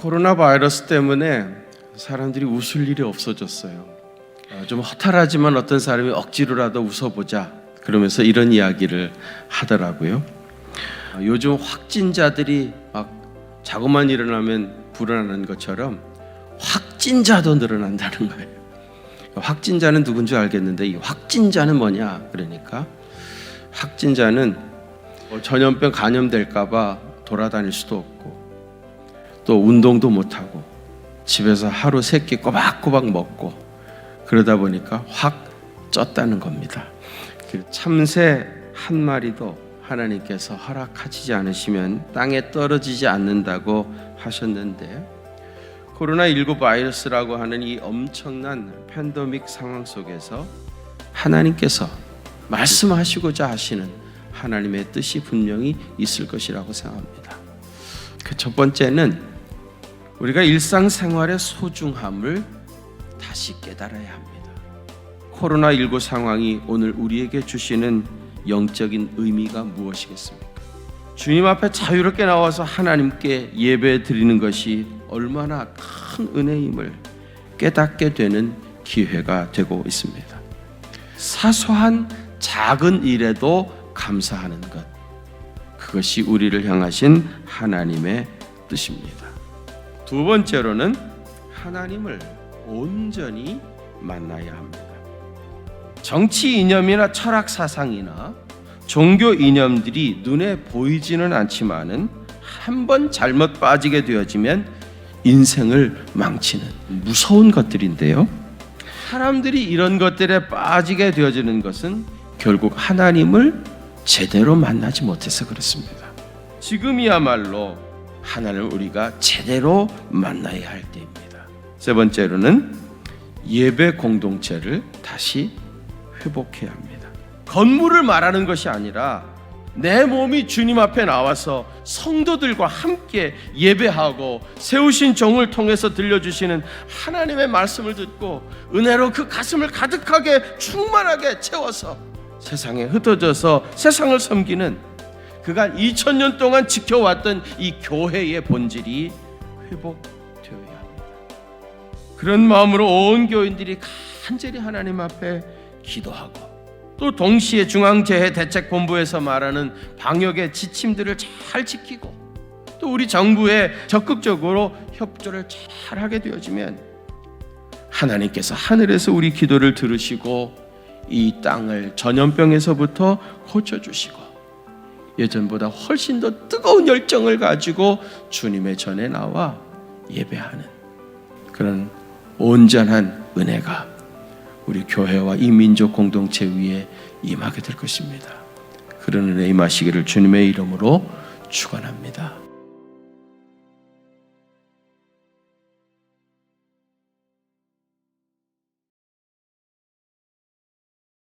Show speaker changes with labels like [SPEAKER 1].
[SPEAKER 1] 코로나 바이러스 때문에 사람들이 웃을 일이 없어졌어요. 아, 좀 허탈하지만 어떤 사람이 억지로라도 웃어보자 그러면서 이런 이야기를 하더라고요. 아, 요즘 확진자들이 막 자고만 일어나면 불안한 것처럼 확진자도 늘어난다는 거예요. 확진자는 누군지 알겠는데 이 확진자는 뭐냐? 그러니까 확진자는 뭐 전염병 감염될까봐 돌아다닐 수도 없고 또 운동도 못 하고 집에서 하루 세 끼 꼬박꼬박 먹고 그러다 보니까 확 쪘다는 겁니다. 그 참새 한 마리도 하나님께서 허락하시지 않으시면 땅에 떨어지지 않는다고 하셨는데 코로나19 바이러스라고 하는 이 엄청난 팬데믹 상황 속에서 하나님께서 말씀하시고자 하시는 하나님의 뜻이 분명히 있을 것이라고 생각합니다. 그 첫 번째는 우리가 일상생활의 소중함을 다시 깨달아야 합니다. 코로나19 상황이 오늘 우리에게 주시는 영적인 의미가 무엇이겠습니까? 주님 앞에 자유롭게 나와서 하나님께 예배 드리는 것이 얼마나 큰 은혜임을 깨닫게 되는 기회가 되고 있습니다. 사소한 작은 일에도 감사하는 것. 그것이 우리를 향하신 하나님의 뜻입니다. 두 번째로는 하나님을 온전히 만나야 합니다. 정치 이념이나 철학 사상이나 종교 이념들이 눈에 보이지는 않지만은 한 번 잘못 빠지게 되어지면 인생을 망치는 무서운 것들인데요. 사람들이 이런 것들에 빠지게 되어지는 것은 결국 하나님을 제대로 만나지 못해서 그렇습니다. 지금이야말로 하나님을 우리가 제대로 만나야 할 때입니다. 세 번째로는 예배 공동체를 다시 회복해야 합니다. 건물을 말하는 것이 아니라 내 몸이 주님 앞에 나와서 성도들과 함께 예배하고 세우신 종을 통해서 들려주시는 하나님의 말씀을 듣고 은혜로 그 가슴을 가득하게 충만하게 채워서 세상에 흩어져서 세상을 섬기는 그간 2000년 동안 지켜왔던 이 교회의 본질이 회복되어야 합니다. 그런 마음으로 온 교인들이 간절히 하나님 앞에 기도하고 또 동시에 중앙재해 대책본부에서 말하는 방역의 지침들을 잘 지키고 또 우리 정부에 적극적으로 협조를 잘 하게 되어지면 하나님께서 하늘에서 우리 기도를 들으시고 이 땅을 전염병에서부터 고쳐주시고 예전보다 훨씬 더 뜨거운 열정을 가지고 주님의 전에 나와 예배하는 그런 온전한 은혜가 우리 교회와 이 민족 공동체 위에 임하게 될 것입니다. 그런 은혜 임하시기를 주님의 이름으로 축원합니다.